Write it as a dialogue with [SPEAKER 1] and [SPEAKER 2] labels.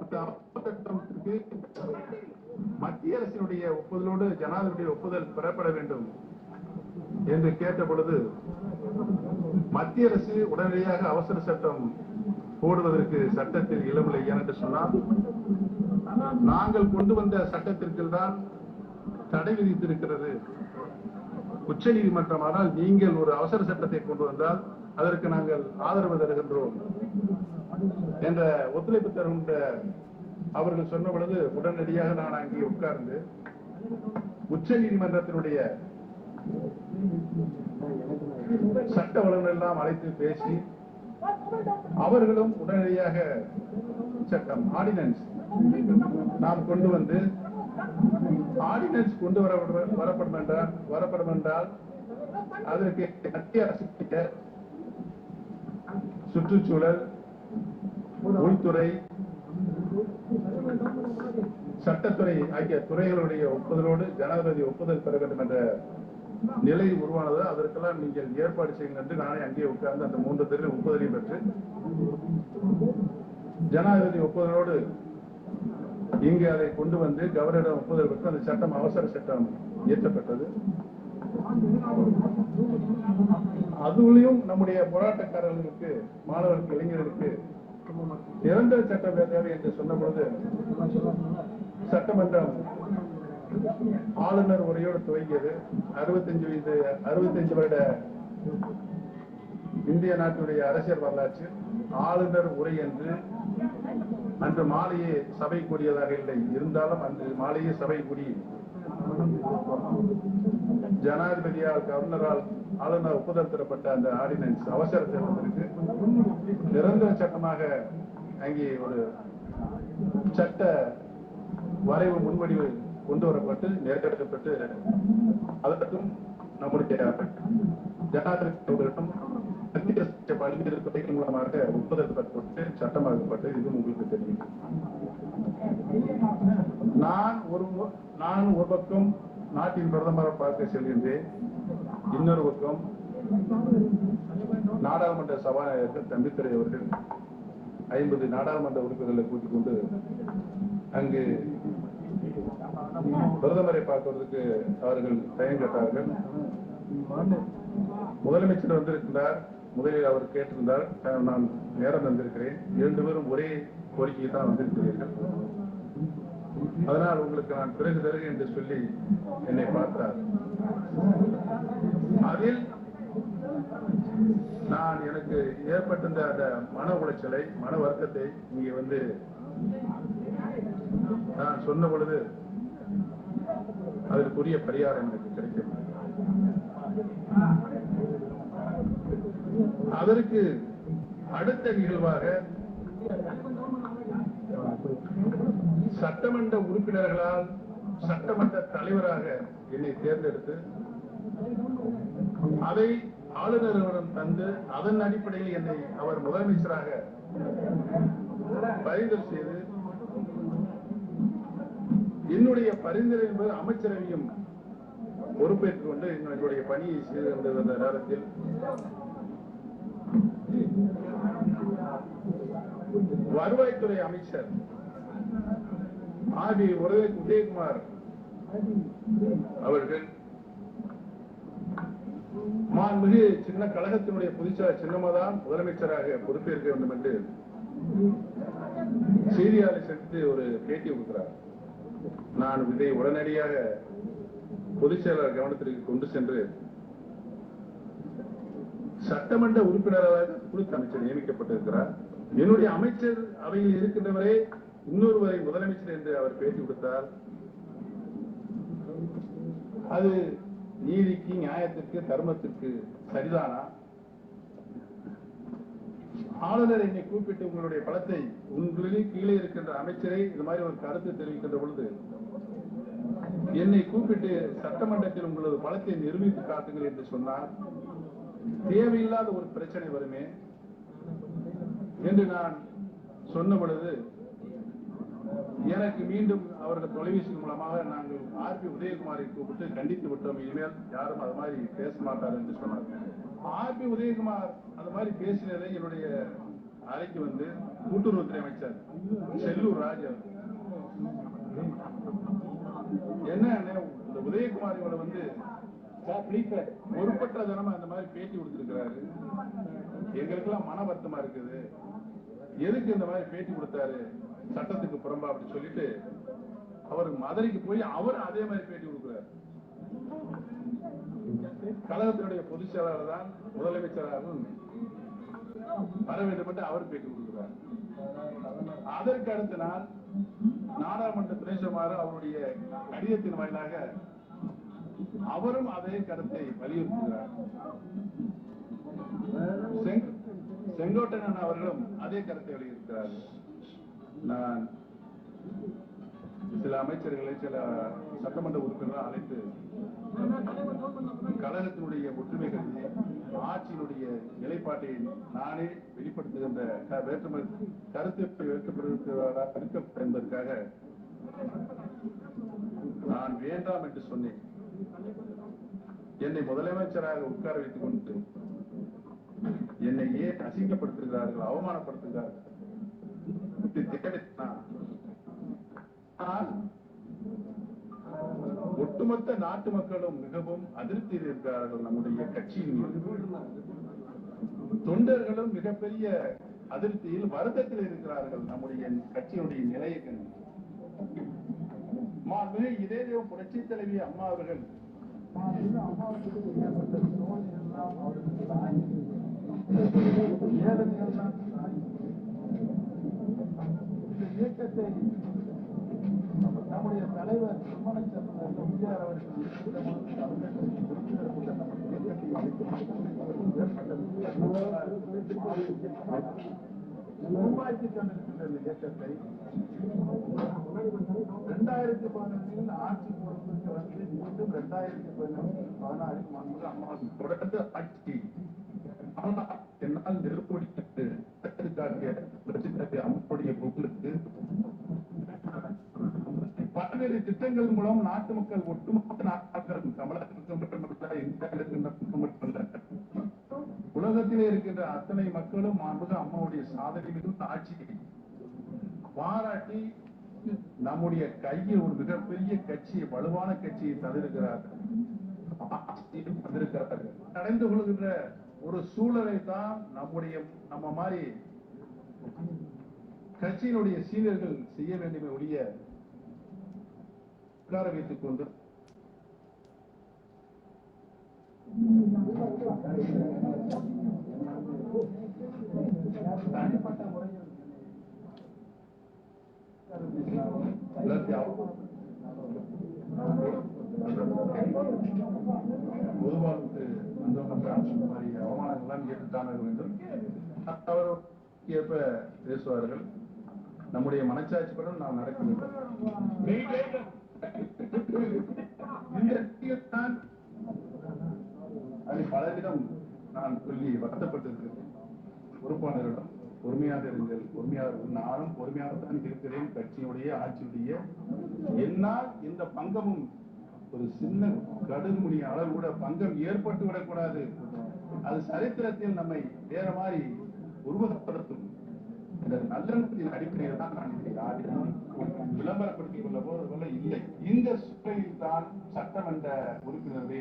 [SPEAKER 1] சட்டத்திற்கு மத்திய அரசினுடைய ஒப்புதலோடு ஜனாதிபதி ஒப்புதல் பெறப்பட வேண்டும் என்று கேட்ட பொழுது மத்திய அரசு உடனடியாக அவசர சட்டம் போடுவதற்கு சட்டத்தில் இளமில்லை என்று சொன்னால் நாங்கள் கொண்டு வந்த சட்டத்திற்கு தான் தடை விதித்திருக்கிறது. உச்ச நீதிமன்றம் ஆனால் நீங்கள் ஒரு அவசர சட்டத்தை கொண்டு வந்தால் அதற்கு நாங்கள் ஆதரவு தருகின்றோம். என்ற ஒத்துழைப்பு தரும் அவர்கள் சொன்ன பொழுது உடனடியாக நான் அங்கே உட்கார்ந்து உச்ச நீதிமன்றத்தினுடைய சட்ட வல்லுநர் எல்லாம் அழைத்து பேசி அவர்களும் உடனடியாக சட்டம் ஆர்டினன்ஸ் நாம் கொண்டு வந்து ஆர்டினன்ஸ் கொண்டு வர வரப்படும் என்றால் வரப்படும் என்றால் அதற்கு மத்திய அரசு சுற்றுச்சூழல் உள்துறை சட்டத்துறை ஆகிய துறைகளுடைய ஒப்புதலோடு ஜனாதிபதி ஒப்புதல் பெற வேண்டும் என்ற நிலை உருவானது. அதற்கெல்லாம் நீங்கள் ஏற்பாடு செய்யுங்கள் என்று நானே அங்கே உட்கார்ந்து அந்த மூன்று பேரில் ஒப்புதலையும் பெற்று ஜனாதிபதி ஒப்புதலோடு இங்கு அதை கொண்டு வந்து கவர்னரிடம் ஒப்புதல் பெற்று அந்த சட்டம் அவசர சட்டம் இயற்றப்பட்டது. அதுலயும் நம்முடைய போராட்டக்காரர்களுக்கு மாணவர்களுக்கு இளைஞர்களுக்கு நிரந்தர சட்டம் வேண்டாம் என்று சொன்ன பொழுது சட்டமன்றம் ஆளுநர் உரையோடு துவங்கியது. அறுபத்தஞ்சு வயது அறுபத்தஞ்சு வருட இந்திய நாட்டுடைய அரசியல் வரலாற்று. ஆளுநர் உரை என்று அன்று மாலையே சபை கூடியதாக இல்லை. இருந்தாலும் அன்று மாலையே சபை கூடி ஜனாதிபதியால் கவர்னரால் ஆளுநர் ஒப்புதல் தரப்பட்ட அந்த ஆர்டினன்ஸ் அவசர சட்டத்திற்கு நிரந்தர சட்டமாக அங்கே ஒரு சட்ட வரைவு முன்வடிவு கொண்டு வரப்பட்டு நிறைவேற்றப்பட்டு அதற்கும் நம்முடைய ஜனாதிபதிகளிடம் மத்திய பல்வேறு துறைகள் மூலமாக ஒப்புதல் சட்டமாக்கப்பட்டு இதுவும் உங்களுக்கு தெரியும். நான் ஒரு நான் ஒரு பக்கம் நாட்டின் பிரதமரை பார்க்க செல்கின்றேன் இன்னொரு பக்கம் நாடாளுமன்ற சபாநாயகர் தம்பித்துறை அவர்கள் ஐம்பது நாடாளுமன்ற உறுப்பினர்களை கூட்டிக் கொண்டு அங்கு பிரதமரை பார்ப்பதற்கு அவர்கள் தயங்கட்டார்கள் முதலமைச்சர் வந்திருக்கிறார். முதலில் அவர் கேட்டிருந்தார். நான் நேரம் வந்திருக்கிறேன் இரண்டு பேரும் ஒரே கோரிக்கையை தான் வந்திருக்கிறீர்கள். அதனால் உங்களுக்கு நான் பிறகு தருகிறேன் என்று சொல்லி என்னை பார்த்தார். அதில் நான் எனக்கு ஏற்பட்டிருந்த அந்த மன உளைச்சலை மன வருத்தத்தை இங்கே வந்து நான் சொன்ன பொழுது அதற்குரிய பரிகாரம் எனக்கு கிடைக்கும் அதற்கு அடுத்த நிகழ்வாக சட்டமன்ற உறுப்பினர்களால் சட்டமன்ற தலைவராக என்னை தேர்ந்தெடுத்து அதை ஆளுநரிடம் தந்து அதன் அடிப்படையில் என்னை அவர் முதலமைச்சராக பரிந்துரை செய்து என்னுடைய பரிந்துரை என்பது அமைச்சரவையும் பொறுப்பேற்றுக் கொண்டு என்னுடைய பணியை செய்து கொண்டிருந்த நேரத்தில் வருவாய்த்துறை அமைச்சர் ஆர் உதய உதயகுமார் அவர்கள் மாண்புமிகு சின்ன கழகத்தினுடைய புதுச்சார் சின்னமாதான் முதலமைச்சராக பொறுப்பேற்க வேண்டும் என்று செய்தியாளர் சந்தித்து ஒரு பேட்டி கொடுக்கிறார். நான் இதை உடனடியாக பொதுச் செயலாளர் கவனத்திற்கு கொண்டு சென்று சட்டமன்ற உறுப்பினராக குழுத்த அமைச்சர் நியமிக்கப்பட்டிருக்கிறார். என்னுடைய அமைச்சர் அவையில் இருக்கின்றவரே இன்னொருவரை முதலமைச்சர் என்று அவர் பேட்டி கொடுத்தார். அது நீதிக்கு நியாயத்திற்கு தர்மத்திற்கு சரிதானா? ஆளுநர் என்னை கூப்பிட்டு உங்களுடைய பலத்தை உங்களில் கீழே இருக்கின்ற அமைச்சரை இது மாதிரி ஒரு கருத்து தெரிவிக்கின்ற பொழுது என்னை கூப்பிட்டு சட்டமன்றத்தில் உங்களது பலத்தை நிரூபித்து காட்டுங்கள் என்று சொன்னார் தேவையில்லாத ஒரு பிரச்சனை வருமே? என்று நான் சொன்ன பொழுது எனக்கு மீண்டும் அவர்கள் தொலைபேசி மூலமாக நாங்கள் ஆர் பி உதயகுமாரை கூப்பிட்டு கண்டித்து விட்டோம். இனிமேல் யாரும் அது மாதிரி பேச மாட்டார் என்று சொன்னார். ஆர் பி உதயகுமார் அது மாதிரி பேசினதை என்னுடைய அறைக்கு வந்து கூட்டுறவுத்துறை அமைச்சர் செல்லூர் ராஜா என்ன அண்ணே, இந்த உதயகுமார் இவரை வந்து பொறுப்பற்ற தினமா அந்த மாதிரி பேட்டி கொடுத்திருக்கிறாரு. எங்களுக்கெல்லாம் மன வருத்தமா இருக்குது. எதுக்கு இந்த மாதிரி பேட்டி கொடுத்தாரு? சட்டத்துக்கு புறம்பா அப்படி சொல்லிட்டு அவர் மதுரைக்கு போய் அவர் அதே மாதிரி பேட்டி கொடுக்குறாரு. கழகத்தினுடைய பொதுச் செயலாளர் தான் முதலமைச்சராகவும் வர வேண்டும் என்று அவர் பேட்டி கொடுக்கிறார். அதற்கு அடுத்த நாள் நாடாளுமன்ற துணைசமாறு அவருடைய கடிதத்தின் வாயிலாக அவரும் அதே கருத்தை வலியுறுத்துகிறார். செங்- செங்கோட்டையன் அவர்களும் அதே கருத்தை வலியுறுத்துகிறார்கள். நான் சில அமைச்சர்களை சில சட்டமன்ற உறுப்பினர்கள் அழைத்து கழகத்தினுடைய ஒற்றுமை கருதி ஆட்சியினுடைய நிலைப்பாட்டை நானே வெளிப்படுத்துகின்ற வேற்றுமை கருத்து வேற்றுப்படுத்துவதா என்பதற்காக நான் வேண்டாம் என்று சொன்னேன். என்னை முதலமைச்சராக உட்கார வைத்துக் கொண்டு என்னை ஏன் அசிங்கப்படுத்துகிறார்கள் அவமானப்படுத்துகிறார்கள்? ஒட்டுமொத்த நாட்டு மக்களும் மிகவும் அதிருப்தியில் இருக்கிறார்கள் நம்முடைய கட்சியின் தொண்டர்களும் மிகப்பெரிய அதிருப்தியில் வருத்தத்தில் இருக்கிறார்கள் நம்முடைய கட்சியினுடைய நிலையை கண்டு மாண்புமிகு இதே தெய்வம் புரட்சி தலைவி அம்மா அவர்கள்.
[SPEAKER 2] இந்த இயக்கத்தை நம்முடைய தலைவர் திருமணச்சந்திரன் எம்ஜிஆர் அவர்கள் இயக்கத்தை உருவாக்கி கொண்டிருக்கின்ற இயக்கத்தை இரண்டாயிரத்தி பதினொன்றில் ஆட்சி பொறுப்புக்கு வந்து மீண்டும் இரண்டாயிரத்தி பதினொன்று பதினாறில் அம்மா
[SPEAKER 1] தொடர்ந்து ஆட்சி ஆனால் என்னால் நெருக்கடிக்கு காட்டிய புரட்சி தலைவி அம்மாவுடைய புகழுக்கு பல்வேறு திட்டங்கள் மூலம் நாட்டு மக்கள் ஒட்டுமொத்த நாட்டு தமிழகத்திற்கு மட்டுமல்ல இந்தியாவில் இருக்கின்ற மட்டுமல்ல உலகத்திலே இருக்கின்ற அத்தனை மக்களும் மாண்புக அம்மாவுடைய சாதனை மிகுந்த ஆட்சியை பாராட்டி நம்முடைய கையில் ஒரு மிகப்பெரிய கட்சியை வலுவான கட்சியை தந்திருக்கிறார்கள். ஆட்சியில் நடந்து கொள்கின்ற ஒரு சூழலை தான் நம்முடைய நம்ம மாதிரி கட்சியினுடைய சீனியர்கள் செய்ய வேண்டுமே ஒழிய உட்கார வைத்துக் கொண்டு.
[SPEAKER 2] தனிப்பட்ட முறையில்
[SPEAKER 1] எல்லாத்தையும் பொதுவாழ்வுக்கு வந்தவங்க மாதிரி அவமானங்கள்லாம் வேண்டும் அவர் ஏற்ப பேசுவார்கள். நம்முடைய மனச்சாட்சிப்படம் நாம் நடக்க வேண்டும். இந்த அதை பலரிடம் நான் சொல்லி வருத்தப்பட்டிருக்கிறேன். பொறுப்பாளரிடம் பொறுமையாக இருங்கள். பொறுமையாக நானும் பொறுமையாகத்தான் இருக்கிறேன். கட்சியுடைய ஆட்சியுடைய என்னால் இந்த பங்கமும் ஒரு சின்ன கடுகுமுடி அளவு கூட பங்கம் ஏற்பட்டு விடக்கூடாது அது சரித்திரத்தில் நம்மை வேற மாதிரி உருவகப்படுத்தும். இந்த நல்லெண்ணத்தின் அடிப்படையில் தான் நான் இதை யாரிடம் விளம்பரப்படுத்திக் கொள்ள போவதில்லை இல்லை. இந்த சூழலில் தான் சட்டமன்ற உறுப்பினருடைய